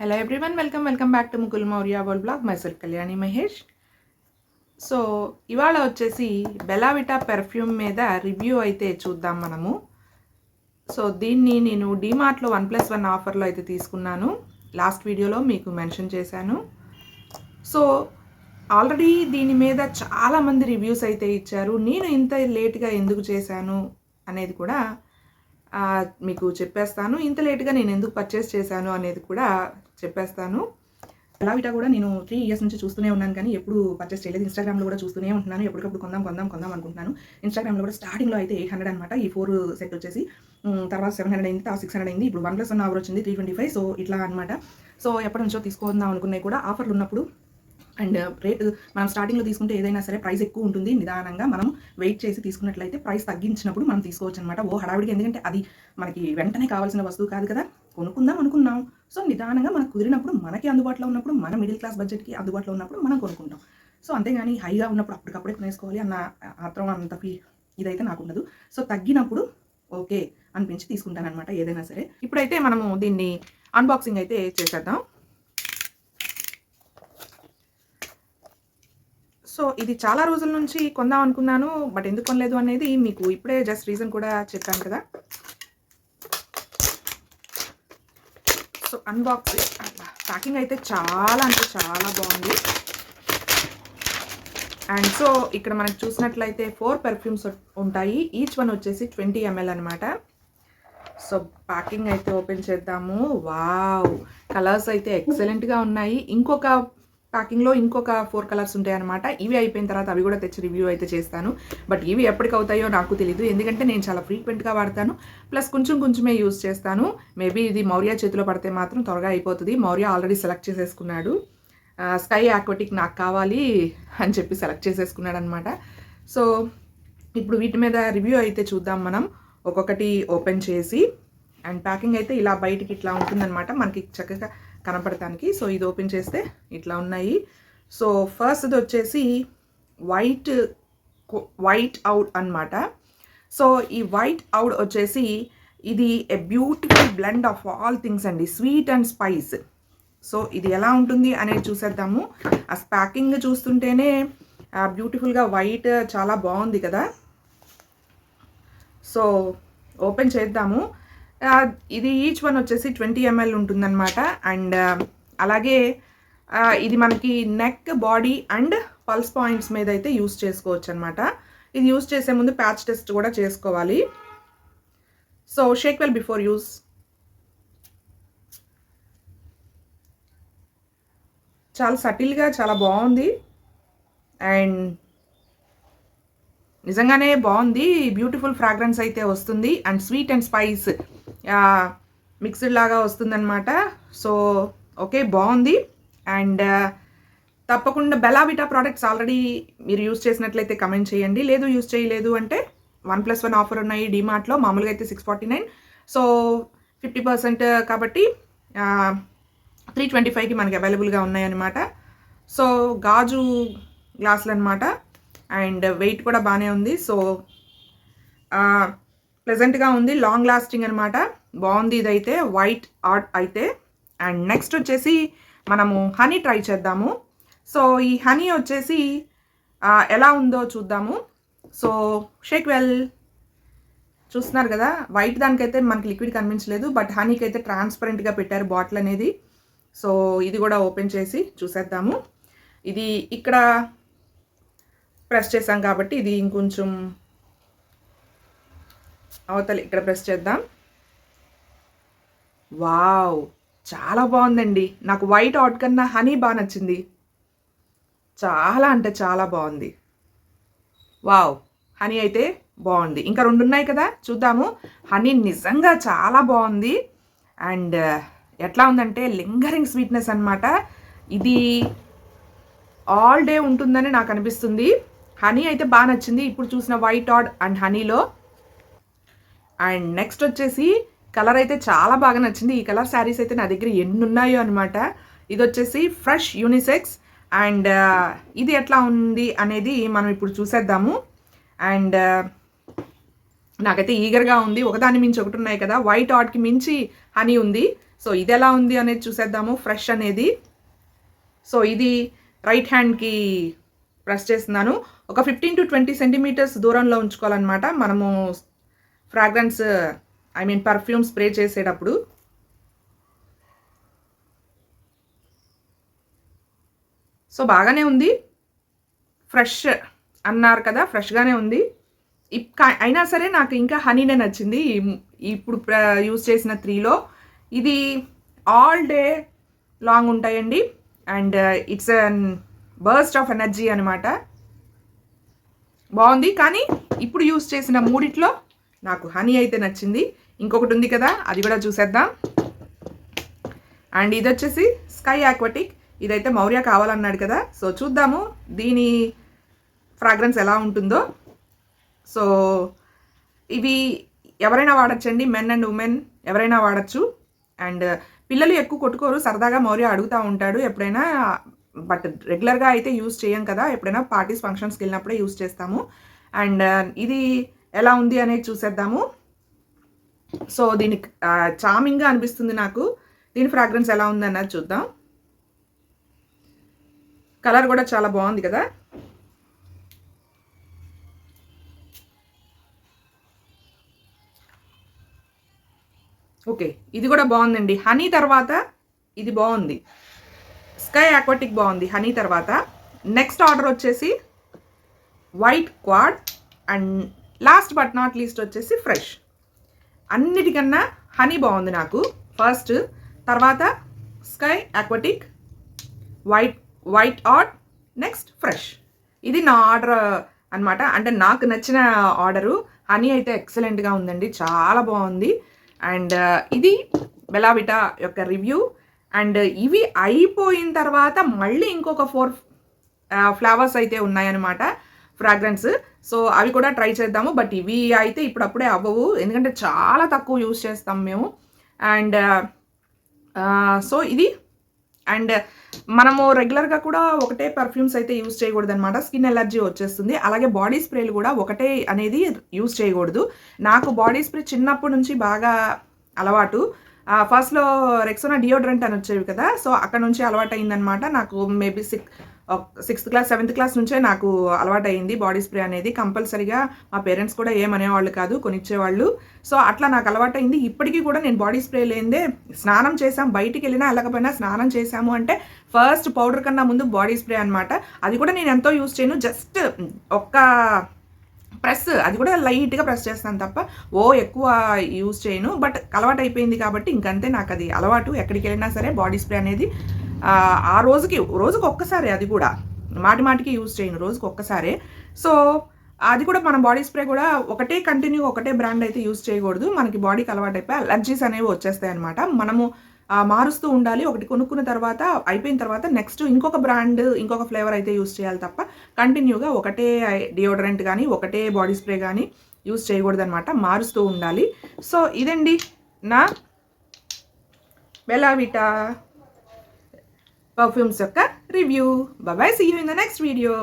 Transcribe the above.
Hello everyone welcome welcome back to Mukul Maurya world blog Mysore Kalyani Mahesh so ఇవాళ వచ్చేసి Bellavita perfume మీద review అయితే చూద్దాం మనము. సో దీన్ని నేను డీమార్ట్లో వన్ ప్లస్ వన్ ఆఫర్లో అయితే తీసుకున్నాను. లాస్ట్ వీడియోలో మీకు మెన్షన్ చేశాను. సో ఆల్రెడీ దీని మీద చాలామంది రివ్యూస్ అయితే ఇచ్చారు. నేను ఇంత లేట్గా ఎందుకు చేశాను అనేది కూడా మీకు చెప్పేస్తాను. ఇంత లేట్గా నేను ఎందుకు పర్చేస్ చేశాను అనేది కూడా చెప్పేస్తాను. అలావిటా కూడా నేను త్రీ ఇయర్స్ నుంచి చూస్తూనే ఉన్నాను కానీ ఎప్పుడు పర్చేస్ చేయలేదు. ఇన్స్టాగ్రామ్లో కూడా చూస్తూనే ఉంటున్నాను. ఎప్పటికప్పుడు కొందాం కొందాం కొందాం అనుకుంటున్నాను. ఇన్స్టాగ్రామ్లో కూడా స్టార్టింగ్లో అయితే ఎయిట్ హండ్రెడ్ అనమాట ఈ ఫోర్ సెట్ వచ్చేసి తర్వాత సెవెన్ హండ్రెడ్ అయింది తర్వాత సిక్స్ హండ్రెడ్ అయింది. ఇప్పుడు వన్ ప్లస్ వన్ ఆఫర్ వచ్చింది త్రీ ట్వంటీ ఫైవ్ సో ఇట్లా అనమాట సో ఎప్పటి నుంచో తీసుకుందాం అనుకున్నాయి కూడా. ఆఫర్లు ఉన్నప్పుడు అండ్ రేట్ మనం స్టార్టింగ్లో తీసుకుంటే ఏదైనా సరే ప్రైస్ ఎక్కువ ఉంటుంది. నిదానంగా మనం వెయిట్ చేసి తీసుకున్నట్లయితే ప్రైస్ తగ్గించినప్పుడు మనం తీసుకోవచ్చు అనమాట ఓ హడావిడికి ఎందుకంటే అది మనకి వెంటనే కావాల్సిన వస్తువు కాదు కదా. కొనుక్కుందాం అనుకున్నాం. సో నిదానంగా మనకు కుదిరినప్పుడు మనకి అందుబాటులో ఉన్నప్పుడు మన మిడిల్ క్లాస్ బడ్జెట్కి అందుబాటులో ఉన్నప్పుడు మనం కొనుక్కుంటాం. సో అంతేగాని హైగా ఉన్నప్పుడు అప్పటికప్పుడే కొనేసుకోవాలి అన్న ఆత్రం అంత ఫీ ఇదైతే నాకు ఉండదు. సో తగ్గినప్పుడు ఓకే అనిపించి తీసుకుంటాను అనమాట ఏదైనా సరే. ఇప్పుడైతే మనము దీన్ని అన్బాక్సింగ్ అయితే చేసేద్దాం. సో ఇది చాలా రోజుల నుంచి కొందాం అనుకున్నాను బట్ ఎందుకు కొనలేదు అనేది మీకు ఇప్పుడే జస్ట్ రీజన్ కూడా చెప్పాను కదా. అన్బాక్స్ ప్యాకింగ్ అయితే చాలా అంటే చాలా బాగుంది. అండ్ సో ఇక్కడ మనకు చూసినట్లయితే ఫోర్ పెర్ఫ్యూమ్స్ ఉంటాయి. ఈచ్ వన్ వచ్చేసి ట్వంటీ ఎంఎల్ అనమాట సో ప్యాకింగ్ అయితే ఓపెన్ చేద్దాము. వావ్ కలర్స్ అయితే ఎక్సలెంట్గా ఉన్నాయి. ఇంకొక ప్యాకింగ్లో ఇంకొక ఫోర్ కలర్స్ ఉంటాయి అనమాట ఇవి అయిపోయిన తర్వాత అవి కూడా తెచ్చి రివ్యూ అయితే చేస్తాను. బట్ ఇవి ఎప్పటికి అవుతాయో నాకు తెలియదు ఎందుకంటే నేను చాలా ఫ్రీక్వెంట్గా వాడతాను. ప్లస్ కొంచెం కొంచెమే యూజ్ చేస్తాను. మేబీ ఇది మౌర్య చేతిలో పడితే మాత్రం త్వరగా అయిపోతుంది. మౌర్య ఆల్రెడీ సెలెక్ట్ చేసేసుకున్నాడు. స్కై ఆక్వటిక్ నాకు కావాలి అని చెప్పి సెలెక్ట్ చేసేసుకున్నాడు అనమాట సో ఇప్పుడు వీటి మీద రివ్యూ అయితే చూద్దాం మనం. ఒక్కొక్కటి ఓపెన్ చేసి అండ్ ప్యాకింగ్ అయితే ఇలా బయటికి ఇట్లా ఉంటుందన్నమాట. మనకి చక్కగా కనపడటానికి. సో ఇది ఓపెన్ చేస్తే ఇట్లా ఉన్నాయి. సో ఫస్ట్ది వచ్చేసి వైట్ వైట్ అవుట్ అన్నమాట. సో ఈ వైట్ అవుట్ వచ్చేసి ఇది a beautiful blend of all things అండి. Sweet and spice. సో ఇది ఎలా ఉంటుంది అనేది చూసేద్దాము. ఆ ప్యాకింగ్ చూస్తుంటేనే బ్యూటిఫుల్గా వైట్ చాలా బాగుంది కదా. సో ఓపెన్ చేద్దాము. ఇది ఈచ్ వన్ వచ్చేసి ట్వంటీ ఎంఎల్ ఉంటుందన్నమాట. అండ్ అలాగే ఇది మనకి neck body and pulse points మీద అయితే యూస్ చేసుకోవచ్చు అనమాట ఇది యూస్ చేసే ముందు ప్యాచ్ టెస్ట్ కూడా చేసుకోవాలి. So shake well before use చాలా సటిల్గా చాలా బాగుంది. అండ్ నిజంగానే బాగుంది. బ్యూటిఫుల్ ఫ్రాగ్రెన్స్ అయితే వస్తుంది. And sweet and spice mixed లాగా వస్తుందన్నమాట. సో ఓకే బాగుంది. అండ్ తప్పకుండా బెలావిటా ప్రోడక్ట్స్ ఆల్రెడీ మీరు యూస్ చేసినట్లయితే కమెంట్ చేయండి. లేదు యూస్ చేయలేదు అంటే వన్ ప్లస్ వన్ ఆఫర్ ఉన్నాయి డిమార్ట్లో. మామూలుగా అయితే six forty nine. So fifty percent కాబట్టి త్రీ ట్వంటీ ఫైవ్కి మనకి అవైలబుల్గా ఉన్నాయన్నమాట. సో గాజు గ్లాసులు అనమాట అండ్ వెయిట్ కూడా బాగానే ఉంది. సో ప్లెజెంట్గా ఉంది లాంగ్ లాస్టింగ్ అనమాట బాగుంది ఇదైతే వైట్ ఆర్ట్ అయితే. అండ్ నెక్స్ట్ వచ్చేసి మనము హనీ ట్రై చేద్దాము. సో ఈ హనీ వచ్చేసి ఎలా ఉందో చూద్దాము. So shake well. చూస్తున్నారు కదా వైట్ దానికైతే మనకి లిక్విడ్ కనిపించలేదు బట్ హనీకి అయితే ట్రాన్స్పరెంట్గా పెట్టారు బాటిల్ అనేది. సో ఇది కూడా ఓపెన్ చేసి చూసేద్దాము. ఇది ఇక్కడ ప్రెస్ చేసాం కాబట్టి ఇది ఇంకొంచెం అవతలి ఇక్కడ ప్రెస్ చేద్దాం. వావ్ చాలా బాగుందండి. నాకు వైట్ ఆట్ కన్నా హనీ బాగా నచ్చింది. చాలా అంటే చాలా బాగుంది. వావ్ హనీ అయితే బాగుంది. ఇంకా రెండు ఉన్నాయి కదా చూద్దాము. హనీ నిజంగా చాలా బాగుంది. అండ్ ఎట్లా ఉందంటే లింగరింగ్ స్వీట్నెస్ అన్నమాట. ఇది ఆల్ డే ఉంటుందని నాకు అనిపిస్తుంది. హనీ అయితే బాగా నచ్చింది. ఇప్పుడు చూసిన వైట్ ఆడ్ అండ్ హనీలో అండ్ నెక్స్ట్ వచ్చేసి కలర్ అయితే చాలా బాగా నచ్చింది. ఈ కలర్ శారీస్ అయితే నా దగ్గర ఎన్ని ఉన్నాయో అనమాట ఇది వచ్చేసి ఫ్రెష్ యూనిసెక్స్ అండ్ ఇది ఎట్లా ఉంది అనేది మనం ఇప్పుడు చూసేద్దాము. అండ్ నాకైతే ఈగర్గా ఉంది. ఒకదాని మించి ఒకటి ఉన్నాయి కదా. వైట్ ఆట్కి మించి హనీ ఉంది. సో ఇది ఎలా ఉంది అనేది చూసేద్దాము. ఫ్రెష్ అనేది. సో ఇది రైట్ హ్యాండ్కి ప్రెస్ చేస్తున్నాను. ఒక ఫిఫ్టీన్ టు ట్వంటీ సెంటీమీటర్స్ దూరంలో ఉంచుకోవాలన్నమాట. మనము fragrance I mean perfume spray చేసేటప్పుడు సో బాగానే ఉంది. ఫ్రెష్ అన్నారు కదా ఫ్రెష్గానే ఉంది. ఇప్ అయినా సరే నాకు ఇంకా హనీనే నచ్చింది. ఇప్పుడు యూజ్ చేసిన త్రీలో ఇది ఆల్ డే లాంగ్ ఉంటాయండి. And it's an burst of energy అనమాట బాగుంది. కానీ ఇప్పుడు యూస్ చేసిన మూడిట్లో నాకు హనీ అయితే నచ్చింది. ఇంకొకటి ఉంది కదా అది కూడా చూసేద్దాం. అండ్ ఇది వచ్చేసి స్కై ఆక్వాటిక్. ఇదైతే మౌర్య కావాలన్నాడు కదా. సో చూద్దాము దీని ఫ్రాగ్రెన్స్ ఎలా ఉంటుందో. సో ఇవి ఎవరైనా వాడచ్చండి మెన్ అండ్ ఉమెన్ ఎవరైనా వాడచ్చు. అండ్ పిల్లలు ఎక్కువ కొట్టుకోరు సరదాగా మౌర్య అడుగుతూ ఉంటాడు ఎప్పుడైనా. బట్ రెగ్యులర్గా అయితే యూస్ చేయం కదా ఎప్పుడైనా పార్టీస్ ఫంక్షన్స్కి వెళ్ళినప్పుడే యూస్ చేస్తాము. అండ్ ఇది ఎలా ఉంది అనేది చూసేద్దాము. సో దీని చామింగ్గా అనిపిస్తుంది నాకు. దీని ఫ్రాగ్రెన్స్ ఎలా ఉంది అన్నది చూద్దాం. కలర్ కూడా చాలా బాగుంది కదా. ఓకే ఇది కూడా బాగుందండి. హనీ తర్వాత ఇది బాగుంది. స్కై ఆక్వాటిక్ బాగుంది హనీ తర్వాత. నెక్స్ట్ ఆర్డర్ వచ్చేసి white oud and last but not least వచ్చేసి ఫ్రెష్ అన్నిటికన్నా హనీ బాగుంది నాకు. ఫస్ట్ తర్వాత sky aquatic white white oud next fresh ఇది నా ఆర్డర్ అన్నమాట. అంటే నాకు నచ్చిన ఆర్డరు హనీ అయితే ఎక్సలెంట్గా ఉందండి. చాలా బాగుంది. అండ్ uh, ఇది బెలావిటా యొక్క రివ్యూ అండ్ uh, ఇవి అయిపోయిన తర్వాత మళ్ళీ ఇంకొక ఫోర్ ఫ్లవర్స్ uh, అయితే ఉన్నాయన్నమాట. ఫ్రాగ్రెన్స్ సో అవి కూడా ట్రై చేద్దాము. బట్ ఇవి అయితే ఇప్పుడప్పుడే అవ్వవు. ఎందుకంటే చాలా తక్కువ యూస్ చేస్తాం మేము. అండ్ సో uh, uh, ఇది. అండ్ uh, మనము రెగ్యులర్గా కూడా ఒకటే పర్ఫ్యూమ్స్ అయితే యూస్ చేయకూడదు అనమాట స్కిన్ ఎలర్జీ వచ్చేస్తుంది. అలాగే బాడీ స్ప్రేలు కూడా ఒకటే అనేది యూస్ చేయకూడదు. నాకు బాడీ స్ప్రే చిన్నప్పటి నుంచి బాగా అలవాటు. ఫస్ట్లో రెక్సోనా డియోడ్రెంట్ అని వచ్చేవి కదా. సో అక్కడ నుంచి అలవాటు అయిందనమాట నాకు maybe six sixth class seventh class నుంచే నాకు అలవాటైంది బాడీ స్ప్రే అనేది. కంపల్సరీగా మా పేరెంట్స్ కూడా ఏమనేవాళ్ళు కాదు కొనిచ్చేవాళ్ళు. సో అట్లా నాకు అలవాటైంది ఇప్పటికీ కూడా నేను బాడీ స్ప్రే లేదే స్నానం చేసాం బయటికి వెళ్ళినా వెళ్ళకపోయినా స్నానం చేసాము అంటే ఫస్ట్ పౌడర్ కన్నా ముందు బాడీ స్ప్రే అనమాట అది కూడా నేను ఎంతో యూస్ చేయను. జస్ట్ ఒక్క ప్రెస్ అది కూడా లైట్గా ప్రెస్ చేస్తాను తప్ప ఓ ఎక్కువ యూజ్ చేయను. బట్ అలవాటు అయిపోయింది కాబట్టి ఇంకంతే. నాకు అది అలవాటు. ఎక్కడికి వెళ్ళినా సరే బాడీ స్ప్రే అనేది ఆ, రోజుకి రోజుకి ఒక్కసారి అది కూడా. మాటి మాటికి యూజ్ చేయను రోజుకి ఒక్కసారే. సో అది కూడా మన బాడీ స్ప్రే కూడా ఒకటే కంటిన్యూ ఒకటే బ్రాండ్ అయితే యూజ్ చేయకూడదు. మనకి బాడీకి అలవాటు అయిపోయి అలర్జీస్ అనేవి వచ్చేస్తాయి అనమాట మనము మారుస్తూ ఉండాలి. ఒకటి కొనుక్కున్న తర్వాత అయిపోయిన తర్వాత నెక్స్ట్ ఇంకొక బ్రాండ్ ఇంకొక ఫ్లేవర్ అయితే యూస్ చేయాలి తప్ప కంటిన్యూగా ఒకటే డియోడరెంట్ కానీ ఒకటే బాడీ స్ప్రే కానీ యూజ్ చేయకూడదు అనమాట మారుస్తూ ఉండాలి. సో ఇదండి నా బెలావిటా పర్ఫ్యూమ్స్ యొక్క review bye see you in the next video